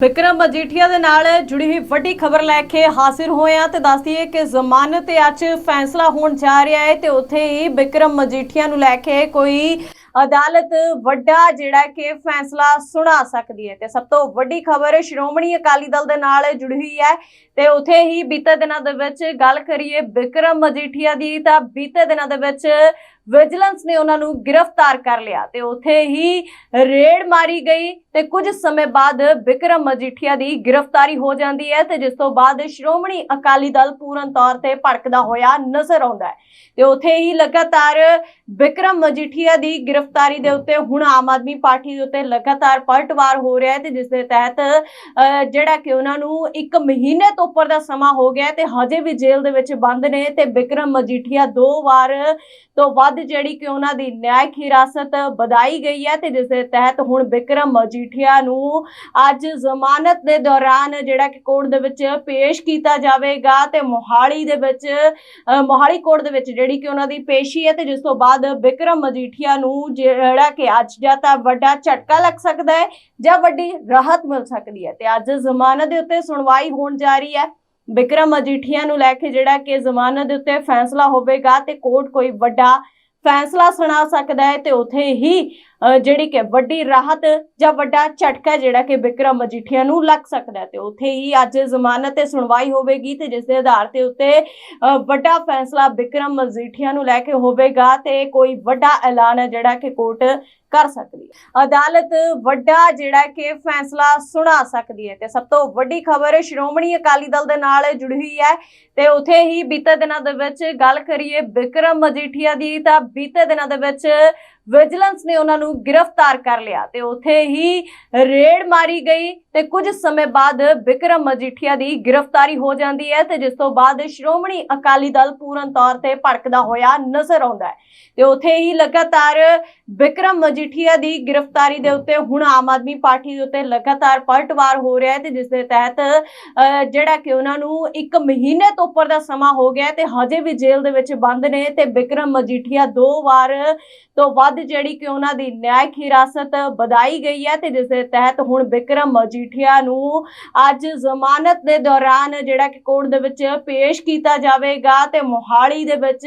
ਵਿਕਰਮ ਮਜੀਠੀਆ ਦੇ ਨਾਲ ਜੁੜੀ ਹੋਈ ਵੱਡੀ ਖਬਰ ਲੈ ਕੇ ਹਾਜ਼ਰ ਹੋਏ ਆ ਤੇ ਦੱਸ ਦਈਏ ਕਿ ਜ਼ਮਾਨਤ ਤੇ ਅੱਜ ਫੈਸਲਾ ਹੋਣ ਜਾ ਰਿਹਾ ਹੈ ਤੇ ਉੱਥੇ ਹੀ ਵਿਕਰਮ ਮਜੀਠੀਆ ਨੂੰ ਲੈ ਕੇ ਕੋਈ ਅਦਾਲਤ ਵੱਡਾ ਜਿਹੜਾ ਕਿ ਫੈਸਲਾ ਸੁਣਾ ਸਕਦੀ ਹੈ। ਤੇ ਸਭ ਤੋਂ ਵੱਡੀ ਖਬਰ ਸ਼੍ਰੋਮਣੀ ਅਕਾਲੀ ਦਲ ਦੇ ਨਾਲ ਜੁੜੀ ਹੋਈ ਹੈ ਤੇ ਉੱਥੇ ਹੀ ਬੀਤੇ ਦਿਨਾਂ ਦੇ ਵਿੱਚ ਗੱਲ ਕਰੀਏ ਵਿਕਰਮ ਮਜੀਠੀਆ ਦੀ ਤਾਂ ਬੀਤੇ ਦਿਨਾਂ ਦੇ ਵਿੱਚ ਵਿਜੀਲੈਂਸ ਨੇ ਉਹਨਾਂ ਨੂੰ ਗ੍ਰਿਫਤਾਰ ਕਰ ਲਿਆ ਤੇ ਉੱਥੇ ਹੀ ਰੇਡ ਮਾਰੀ ਗਈ ਤੇ ਕੁਝ ਸਮੇਂ ਬਾਅਦ ਬਿਕਰਮ ਮਜੀਠੀਆ ਦੀ ਗ੍ਰਿਫਤਾਰੀ ਹੋ ਜਾਂਦੀ ਹੈ ਤੇ ਜਿਸ ਤੋਂ ਬਾਅਦ ਸ਼੍ਰੋਮਣੀ ਅਕਾਲੀ ਦਲ ਪੂਰਨ ਤੌਰ ਤੇ ਭੜਕਦਾ ਹੋਇਆ ਨਜ਼ਰ ਆਉਂਦਾ ਹੈ। ਤੇ ਉੱਥੇ ਹੀ ਲਗਾਤਾਰ ਵਿਕਰਮ ਮਜੀਠੀਆ ਦੀ ਗ੍ਰਿਫਤਾਰੀ ਦੇ ਉੱਤੇ ਹੁਣ ਆਮ ਆਦਮੀ ਪਾਰਟੀ ਦੇ ਉੱਤੇ ਲਗਾਤਾਰ ਪਲਟਵਾਰ ਹੋ ਰਿਹਾ ਹੈ ਤੇ ਜਿਸ ਦੇ ਤਹਿਤ ਅਹ, ਜਿਹੜਾ ਕਿ ਉਹਨਾਂ ਨੂੰ ਇੱਕ ਮਹੀਨੇ ਤੋਂ ਉੱਪਰ ਦਾ ਸਮਾਂ ਹੋ ਗਿਆ ਤੇ ਹਜੇ ਵੀ ਜੇਲ੍ਹ ਦੇ ਵਿੱਚ ਬੰਦ ਨੇ ਤੇ ਬਿਕਰਮ ਮਜੀਠੀਆ ਦੋ ਵਾਰ ਤੋਂ ਵੱਧ ਜਿਹੜੀ ਕਿ ਉਹਨਾਂ ਦੀ ਨਿਆਇਕ ਹਿਰਾਸਤ ਵਧਾਈ ਗਈ ਹੈ ਤੇ ਜਿਸ ਦੇ ਤਹਿਤ ਹੁਣ ਵਿਕਰਮ ਮਜੀਠੀਆ ਨੂੰ ਅੱਜ ਜ਼ਮਾਨਤ ਦੇ ਦੌਰਾਨ ਜਿਹੜਾ ਕਿ ਕੋਰਟ ਦੇ ਵਿੱਚ ਪੇਸ਼ ਕੀਤਾ ਜਾਵੇਗਾ ਤੇ ਮੋਹਾਲੀ ਦੇ ਵਿੱਚ ਮੋਹਾਲੀ ਕੋਰਟ ਦੇ ਵਿੱਚ ਜਿਹੜੀ ਕਿ ਉਹਨਾਂ ਦੀ ਪੇਸ਼ੀ ਹੈ ਤੇ ਜਿਸ ਤੋਂ ਬਾਅਦ ਵਿਕਰਮ ਮਜੀਠੀਆ ਨੂੰ ਜਿਹੜਾ ਕਿ ਅੱਜ ਜਾਂ ਤਾਂ ਵੱਡਾ ਝਟਕਾ ਲੱਗ ਸਕਦਾ ਹੈ ਜਾਂ ਵੱਡੀ ਰਾਹਤ ਮਿਲ ਸਕਦੀ ਹੈ ਤੇ ਅੱਜ ਜ਼ਮਾਨਤ ਦੇ ਉੱਤੇ ਸੁਣਵਾਈ ਹੋਣ ਜਾ ਰਹੀ ਹੈ। ਵਿਕਰਮ ਮਜੀਠੀਆ ਨੂੰ ਲੈ ਕੇ ਜਿਹੜਾ ਕਿ ਜ਼ਮਾਨਤ ਦੇ ਉੱਤੇ ਫੈਸਲਾ ਹੋਵੇਗਾ ਤੇ ਕੋਰਟ ਕੋਈ ਵੱਡਾ ਫੈਸਲਾ ਸੁਣਾ ਸਕਦਾ ਹੈ ਤੇ ਉਥੇ ਹੀ ਜਿਹੜੀ ਕਿ ਵੱਡੀ ਰਾਹਤ ਜਾਂ ਵੱਡਾ ਝਟਕਾ ਜਿਹੜਾ ਕਿ ਵਿਕਰਮ ਮਜੀਠੀਆ ਨੂੰ ਲੱਗ ਸਕਦਾ ਹੈ ਤੇ ਉਥੇ ਹੀ ਅੱਜ ਜ਼ਮਾਨਤ ਤੇ ਸੁਣਵਾਈ ਹੋਵੇਗੀ ਤੇ ਜਿਸ ਦੇ ਆਧਾਰ ਤੇ ਉੱਤੇ ਅਹ, ਵੱਡਾ ਫੈਸਲਾ ਵਿਕਰਮ ਮਜੀਠੀਆ ਨੂੰ ਲੈ ਕੇ ਹੋਵੇਗਾ ਤੇ ਕੋਈ ਵੱਡਾ ਐਲਾਨ ਹੈ ਜਿਹੜਾ ਕਿ ਕੋਰਟ ਕਰ ਸਕਦੀ ਹੈ। ਅਦਾਲਤ ਵੱਡਾ ਜਿਹੜਾ ਕਿ ਫੈਸਲਾ ਸੁਣਾ ਸਕਦੀ ਹੈ ਤੇ ਸਭ ਤੋਂ ਵੱਡੀ ਖਬਰ ਸ਼੍ਰੋਮਣੀ ਅਕਾਲੀ ਦਲ ਦੇ ਨਾਲ ਜੁੜੀ ਹੋਈ ਹੈ ਤੇ ਉਥੇ ਹੀ ਬੀਤੇ ਦਿਨਾਂ ਦੇ ਵਿੱਚ ਗੱਲ ਕਰੀਏ ਵਿਕਰਮ ਮਜੀਠੀਆ ਦੀ ਤਾਂ ਬੀਤੇ ਦਿਨਾਂ ਦੇ ਵਿੱਚ ਵਿਜੀਲੈਂਸ ਨੇ ਉਹਨਾਂ ਨੂੰ ਗ੍ਰਿਫਤਾਰ ਕਰ ਲਿਆ ਤੇ ਉਥੇ ਹੀ ਰੇਡ ਮਾਰੀ ਗਈ ਤੇ ਕੁਝ ਸਮੇਂ ਬਾਅਦ ਬਿਕਰਮ ਮਜੀਠੀਆ ਦੀ ਗ੍ਰਿਫਤਾਰੀ ਹੋ ਜਾਂਦੀ ਹੈ ਤੇ ਜਿਸ ਤੋਂ ਬਾਅਦ ਸ਼੍ਰੋਮਣੀ ਅਕਾਲੀ ਦਲ ਪੂਰਨ ਤੌਰ ਤੇ ਭੜਕਦਾ ਹੋਇਆ ਨਜ਼ਰ ਆਉਂਦਾ ਹੈ। ਤੇ ਉਥੇ ਹੀ ਲਗਾਤਾਰ ਵਿਕਰਮ ਮਜੀਠੀਆ ਦੀ ਗ੍ਰਿਫਤਾਰੀ ਦੇ ਉੱਤੇ ਹੁਣ ਆਮ ਆਦਮੀ ਪਾਰਟੀ ਦੇ ਉੱਤੇ ਲਗਾਤਾਰ ਪਲਟਵਾਰ ਹੋ ਰਿਹਾ ਹੈ ਤੇ ਜਿਸ ਦੇ ਤਹਿਤ ਅਹ, ਜਿਹੜਾ ਕਿ ਉਹਨਾਂ ਨੂੰ ਇੱਕ ਮਹੀਨੇ ਤੋਂ ਉੱਪਰ ਦਾ ਸਮਾਂ ਹੋ ਗਿਆ ਤੇ ਹਜੇ ਵੀ ਜੇਲ੍ਹ ਦੇ ਵਿੱਚ ਬੰਦ ਨੇ ਤੇ ਬਿਕਰਮ ਮਜੀਠੀਆ ਦੋ ਵਾਰ ਤੋਂ ਵੱਧ ਜਿਹੜੀ ਕਿ ਉਹਨਾਂ ਦੀ ਨਿਆਇਕ ਹਿਰਾਸਤ ਵਧਾਈ ਗਈ ਹੈ ਤੇ ਜਿਸ ਦੇ ਤਹਿਤ ਹੁਣ ਵਿਕਰਮ ਮਜੀਠੀਆ ਨੂੰ ਅੱਜ ਜ਼ਮਾਨਤ ਦੇ ਦੌਰਾਨ ਜਿਹੜਾ ਕਿ ਕੋਰਟ ਦੇ ਵਿੱਚ ਪੇਸ਼ ਕੀਤਾ ਜਾਵੇਗਾ ਤੇ ਮੋਹਾਲੀ ਦੇ ਵਿੱਚ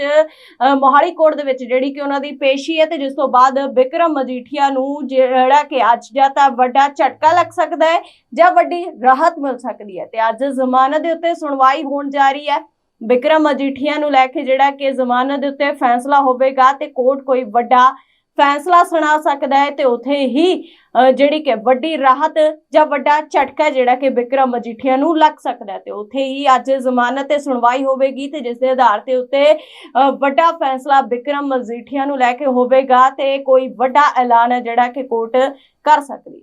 ਮੋਹਾਲੀ ਕੋਰਟ ਦੇ ਵਿੱਚ ਜਿਹੜੀ ਕਿ ਉਹਨਾਂ ਦੀ ਪੇਸ਼ੀ ਹੈ ਤੇ ਜਿਸ ਤੋਂ ਬਾਅਦ ਵਿਕਰਮ ਮਜੀਠੀਆ ਨੂੰ ਜਿਹੜਾ ਕਿ ਅੱਜ ਜਾਂ ਤਾਂ ਵੱਡਾ ਝਟਕਾ ਲੱਗ ਸਕਦਾ ਹੈ ਜਾਂ ਵੱਡੀ ਰਾਹਤ ਮਿਲ ਸਕਦੀ ਹੈ ਤੇ ਅੱਜ ਜ਼ਮਾਨਤ ਦੇ ਉੱਤੇ ਸੁਣਵਾਈ ਹੋਣ ਜਾ ਰਹੀ ਹੈ। ਵਿਕਰਮ ਮਜੀਠੀਆ ਨੂੰ ਲੈ ਕੇ ਜਿਹੜਾ ਕਿ ਜ਼ਮਾਨਤ ਦੇ ਉੱਤੇ ਫੈਸਲਾ ਹੋਵੇਗਾ ਤੇ ਕੋਰਟ ਕੋਈ ਵੱਡਾ ਫੈਸਲਾ ਸੁਣਾ ਸਕਦਾ ਹੈ ਤੇ ਉਥੇ ਹੀ ਜਿਹੜੀ ਕਿ ਵੱਡੀ ਰਾਹਤ ਜਾਂ ਵੱਡਾ ਝਟਕਾ ਜਿਹੜਾ ਕਿ ਵਿਕਰਮ ਮਜੀਠੀਆ ਨੂੰ ਲੱਗ ਸਕਦਾ ਹੈ ਤੇ ਉਥੇ ਹੀ ਅੱਜ ਜ਼ਮਾਨਤ ਤੇ ਸੁਣਵਾਈ ਹੋਵੇਗੀ ਤੇ ਜਿਸ ਦੇ ਆਧਾਰ ਤੇ ਉੱਤੇ ਅਹ, ਵੱਡਾ ਫੈਸਲਾ ਵਿਕਰਮ ਮਜੀਠੀਆ ਨੂੰ ਲੈ ਕੇ ਹੋਵੇਗਾ ਤੇ ਕੋਈ ਵੱਡਾ ਐਲਾਨ ਹੈ ਜਿਹੜਾ ਕਿ ਕੋਰਟ ਕਰ ਸਕਦੀ